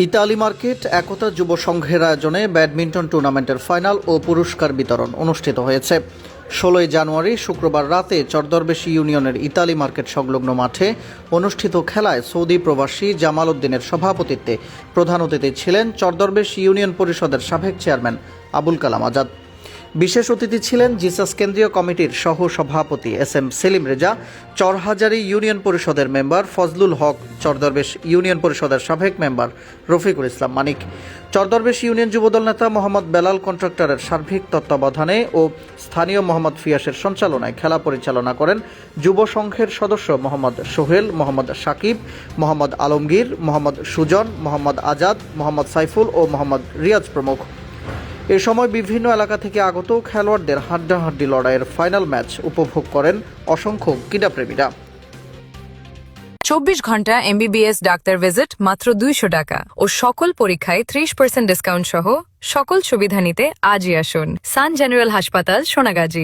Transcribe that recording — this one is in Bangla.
ইতালি মার্কেট, একতা যুব সংঘের আয়োজনে ব্যাডমিন্টন টুর্নামেন্টের ফাইনাল ও পুরস্কার বিতরণ অনুষ্ঠিত হয়েছে। ষোলোই জানুয়ারি শুক্রবার রাতে চরদরবেশি ইউনিয়নের ইতালি মার্কেট সংলগ্ন মাঠে অনুষ্ঠিত খেলায় সৌদি প্রবাসী জামাল উদ্দিনের সভাপতিত্বে প্রধান অতিথি ছিলেন চরদরবেশ ইউনিয়ন পরিষদের সাবেক চেয়ারম্যান আবুল কালাম আজাদ। বিশেষ অতিথি ছিলেন জিসাস কেন্দ্রীয় কমিটির সহ সভাপতি S M Selim Reza, Charhazari union পরিষদের মেম্বার ফজলুল হক, চরদরবেশ ইউনিয়ন পরিষদের সাবেক মেম্বার রফিকুল ইসলাম মানিক। চরদরবেশ ইউনিয়ন যুবদল নেতা মোহাম্মদ বেলাল কন্ট্রাক্টরের সার্বিক তত্ত্বাবধানে ও স্থানীয় মোহাম্মদ ফিয়াসের সঞ্চালনায় খেলা পরিচালনা করেন যুব সংঘের সদস্য মোহাম্মদ সোহেল, মোহাম্মদ সাকিব, মোহাম্মদ আলমগীর, মোহাম্মদ সুজন, মোহাম্মদ আজাদ, মোহাম্মদ সাইফুল ও মোহাম্মদ রিয়াজ প্রমুখ। এ সময় বিভিন্ন এলাকা থেকে আগত খেলোয়াড়দের হাড্ডাহাড্ডি লড়াইয়ের ফাইনাল ম্যাচ উপভোগ করেন অসংখ্য ক্রীড়াপ্রেমীরা। চব্বিশ ঘণ্টা এমবিবিএস ডাক্তার ভিজিট মাত্র দুইশো টাকা ও সকল পরীক্ষায় ত্রিশ পার্সেন্ট ডিসকাউন্ট সহ সকল সুবিধা নিতে আজই আসুন। সান জেনারেল হাসপাতাল, সোনাগাজী।